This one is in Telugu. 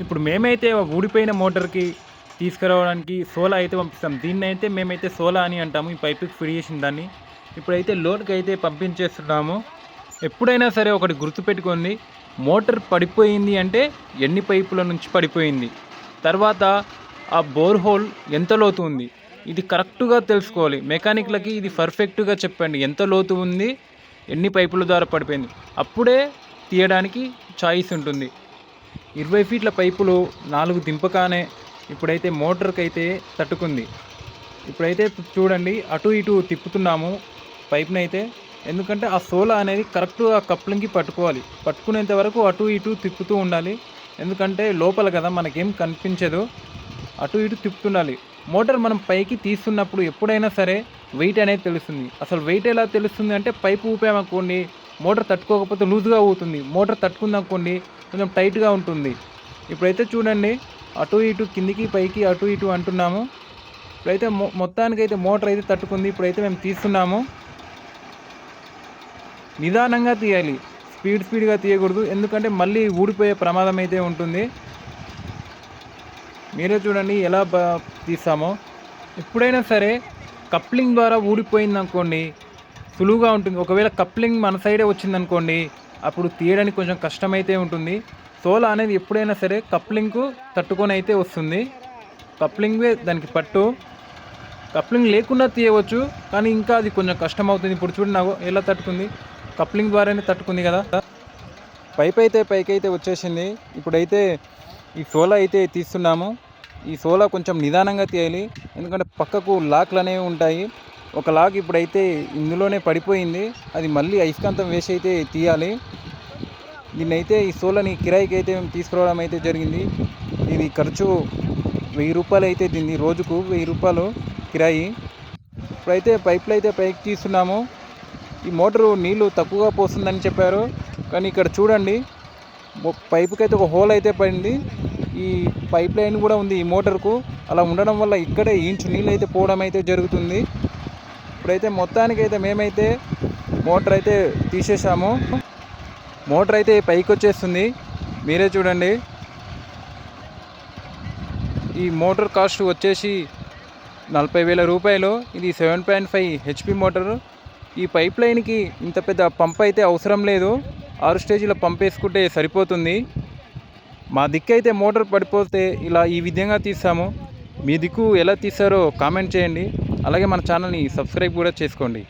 ఇప్పుడు మేమైతే ఊడిపోయిన మోటార్కి తీసుకురావడానికి సోలా అయితే పంపిస్తాం. దీన్ని అయితే మేమైతే సోలా అని అంటాము. ఈ పైపుకి ఫ్రీ చేసిన దాన్ని. ఇప్పుడైతే లోడ్కి అయితే పంపించేస్తున్నాము. ఎప్పుడైనా సరే ఒకటి గుర్తుపెట్టుకోండి మోటార్ పడిపోయింది అంటే ఎన్ని పైపుల నుంచి పడిపోయింది? తర్వాత ఆ బోర్ హోల్ ఎంత లోతు ఉంది? ఇది కరెక్ట్గా తెలుసుకోవాలి. మెకానిక్లకి ఇది పర్ఫెక్ట్గా చెప్పండి. ఎంత లోతు ఉంది? ఎన్ని పైపుల ద్వారా పడిపోయింది? అప్పుడే తీయడానికి చాయిస్ ఉంటుంది. ఇరవై ఫీట్ల పైపులు నాలుగు దింపకానే ఇప్పుడైతే మోటార్కి అయితే తట్టుకుంది. ఇప్పుడైతే చూడండి అటు ఇటు తిప్పుతున్నాము పైప్ని అయితే ఎందుకంటే ఆ సోలా అనేది కరెక్ట్గా కప్లింగ్కి పట్టుకోవాలి. పట్టుకునేంత వరకు అటు ఇటు తిప్పుతూ ఉండాలి. ఎందుకంటే లోపల కదా మనకేం కనిపించదు. అటు ఇటు తిప్పుతుండాలి. మోటార్ మనం పైకి తీస్తున్నప్పుడు ఎప్పుడైనా సరే వెయిట్ అనేది తెలుస్తుంది. అసలు వెయిట్ ఎలా తెలుస్తుంది అంటే పైపు ఊపామనుకోండి మోటార్ తట్టుకోకపోతే లూజ్గా అవుతుంది మోటార్ తట్టుకుందనుకోండి కొంచెం టైట్గా ఉంటుంది. ఇప్పుడైతే చూడండి అటు ఇటు కిందికి పైకి అటు ఇటు అంటున్నాము. ఇప్పుడైతే మొ మొత్తానికైతే మోటార్ అయితే తట్టుకుంది. ఇప్పుడైతే మేము తీస్తున్నాము. నిదానంగా తీయాలి. స్పీడ్ స్పీడ్గా తీయకూడదు. ఎందుకంటే మళ్ళీ ఊడిపోయే ప్రమాదం అయితే ఉంటుంది. మీరే చూడండి ఎలా తీస్తామో. ఎప్పుడైనా సరే కప్లింగ్ ద్వారా ఊడిపోయింది అనుకోండి సులువుగా ఉంటుంది. ఒకవేళ కప్లింగ్ మన సైడే వచ్చిందనుకోండి అప్పుడు తీయడానికి కొంచెం కష్టమైతే ఉంటుంది. సోలా అనేది ఎప్పుడైనా సరే కప్లింగ్కు తట్టుకొని అయితే వస్తుంది. కప్లింగే దానికి పట్టు. కప్లింగ్ లేకుండా తీయవచ్చు కానీ ఇంకా అది కొంచెం కష్టం అవుతుంది ఇప్పుడు చూడండి నాకు ఎలా తట్టుకుంది? కప్లింగ్ ద్వారానే తట్టుకుంది కదా. పైప్ అయితే పైకి అయితే వచ్చేసింది. ఇప్పుడైతే ఈ సోలా అయితే తీస్తున్నాము. ఈ సోలా కొంచెం నిదానంగా తీయాలి. ఎందుకంటే పక్కకు లాక్లు అనేవి ఉంటాయి. ఒక లాగ్ ఇప్పుడైతే ఇందులోనే పడిపోయింది. అది మళ్ళీ అయస్కాంతం వేసి అయితే తీయాలి. దీన్నైతే ఈ సోలని కిరాయికి అయితే మేము తీసుకురావడం అయితే జరిగింది. ఇది ఖర్చు వెయ్యి రూపాయలు అయితే దీన్ని రోజుకు వెయ్యి రూపాయలు కిరాయి. ఇప్పుడైతే పైపులు అయితే పైకి తీస్తున్నాము. ఈ మోటారు నీళ్ళు తక్కువగా పోస్తుందని చెప్పారు. కానీ ఇక్కడ చూడండి పైపుకి అయితే ఒక హోల్ అయితే పడింది. ఈ పైప్ లైన్ కూడా ఉంది ఈ మోటార్కు. అలా ఉండడం వల్ల ఇక్కడే ఇంచు నీళ్ళు అయితే పోవడం అయితే జరుగుతుంది. ఇప్పుడైతే మొత్తానికి అయితే మేమైతే మోటార్ అయితే తీసేసాము మోటార్ అయితే పైకి వచ్చేస్తుంది మీరే చూడండి. ఈ మోటార్ కాస్ట్ వచ్చేసి నలభై వేల రూపాయలు. ఇది seven point five HP motor. ఈ పైప్ లైన్కి ఇంత పెద్ద పంప్ అయితే అవసరం లేదు. ఆరు స్టేజీల పంప్ వేసుకుంటే సరిపోతుంది. మా దిక్కు అయితే మోటార్ పడిపోతే ఇలా ఈ విధంగా తీస్తాము. మీ దిక్కు ఎలా తీస్తారో కామెంట్ చేయండి. అలాగే మన ఛానల్ని సబ్స్క్రైబ్ కూడా చేసుకోండి.